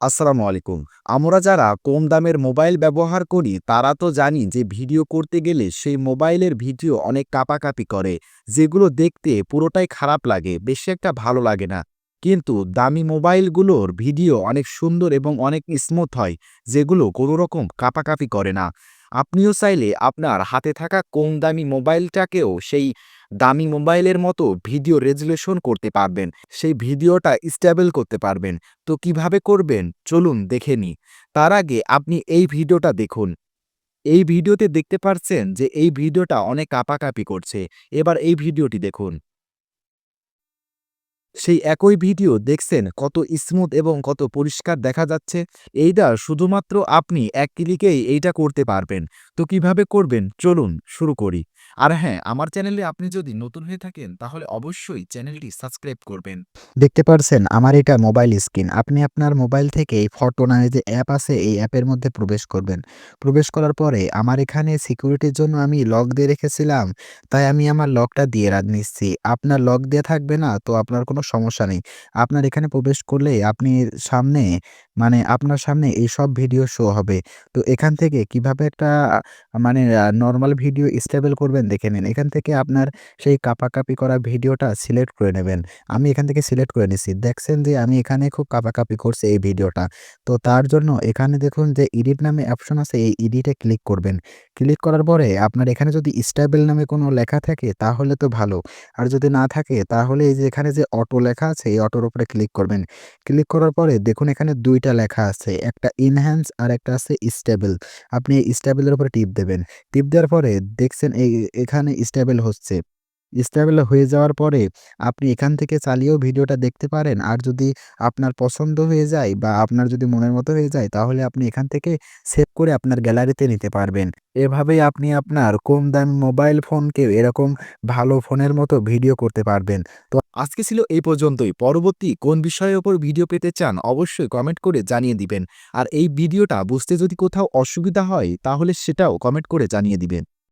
আসসালামু আলাইকুম। আমরা যারা কম দামের মোবাইল ব্যবহার করি, তারা তো জানি যে ভিডিও করতে গেলে সেই মোবাইলের ভিডিও অনেক কাঁপাকাঁপি করে, যেগুলো দেখতে পুরোটাই খারাপ লাগে, বেশি একটা ভালো লাগে না। কিন্তু দামি মোবাইলগুলোর ভিডিও অনেক সুন্দর এবং অনেক স্মুথ হয়, যেগুলো কোনো রকম কাঁপাকাঁপি করে না। আপনিও চাইলে আপনার হাতে থাকা কম দামি মোবাইলটাকেও সেই দামি মোবাইলের মতো ভিডিও রেজুলেশন করতে পারবেন। সেই ভিডিওটা স্টেবল করতে পারবেন। তো কীভাবে করবেন? চলুন দেখে নিই। তার আগে আপনি এই ভিডিওটা দেখুন। এই ভিডিওতে দেখতে পারছেন যে এই ভিডিওটা অনেক কাঁপাকাঁপি করছে। এবার এই ভিডিওটি দেখুন। সেই একই ভিডিও দেখছেন কত স্মুথ এবং কত পরিষ্কার দেখা যাচ্ছে? এইটা শুধুমাত্র আপনি এক ক্লিকেই এইটা করতে পারবেন। তো কীভাবে করবেন? চলুন শুরু করি। আর হ্যাঁ, আমার চ্যানেলে আপনি যদি নতুন হয়ে থাকেন তাহলে অবশ্যই চ্যানেলটি সাবস্ক্রাইব করবেন। দেখতে পারছেন আমার এটা মোবাইল স্ক্রিন। আপনি আপনার মোবাইল থেকে এই ফটো নামে যে অ্যাপ আছে এই অ্যাপের মধ্যে প্রবেশ করবেন। প্রবেশ করার পরে আমার এখানে সিকিউরিটির জন্য আমি লক দিয়ে রেখেছিলাম, তাই আমি আমার লকটা দিয়ে নিচ্ছি। আপনার লক দিয়ে থাকবে না তো আপনার কোনো সমস্যা নেই। আপনার এখানে প্রবেশ করলে আপনি সামনে মানে আপনার সামনে এই সব ভিডিও শো হবে। তো এখান থেকে কীভাবে একটা মানে নর্মাল ভিডিও স্টেবল করবেন দেখে নিন। এখান থেকে আপনার সেই কাঁপাকাঁপি করা ভিডিওটা সিলেক্ট করে নেবেন। আমি এখান থেকে সিলেক্ট করে নিছি। দেখছেন যে আমি এখানে খুব কাঁপাকাঁপি করছি এই ভিডিওটা। তো তার জন্য এখানে দেখুন যে এডিট নামে অপশন আছে, এই এডিটে ক্লিক করবেন। ক্লিক করার পরে আপনার এখানে যদি স্টেবল নামে কোনো লেখা থাকে, তাহলে তো ভালো। আর যদি না থাকে, তাহলে এই যে এখানে যে অটো লেখা আছে, এই অটোর উপরে ক্লিক করবেন। ক্লিক করার পরে দেখুন এখানে দুইটা লেখা আছে। একটা ইনহ্যান্স আর একটা আছে স্টেবল। আপনি স্টেবলের উপরে টিপ দেবেন। টিপ দেওয়ার পরে দেখছেন এই, এখানে স্টেবল হচ্ছে। স্টেবল হয়ে যাওয়ার পরে আপনি এখান থেকে চালিয়েও ভিডিওটা দেখতে পারেন। আর যদি আপনার পছন্দ হয়ে যায় বা আপনার যদি মনের মতো হয়ে যায়, তাহলে আপনি এখান থেকে সেভ করে আপনার গ্যালারিতে নিতে পারবেন। এভাবেই আপনি আপনার কম দামি মোবাইল ফোনকে এরকম ভালো ফোনের মতো ভিডিও করতে পারবেন। তো আজকে ছিল এই পর্যন্তই। পরবর্তী কোন বিষয়ের ওপর ভিডিও পেতে চান, অবশ্যই কমেন্ট করে জানিয়ে দিবেন। আর এই ভিডিওটা বুঝতে যদি কোথাও অসুবিধা হয়, তাহলে সেটাও কমেন্ট করে জানিয়ে দিবেন।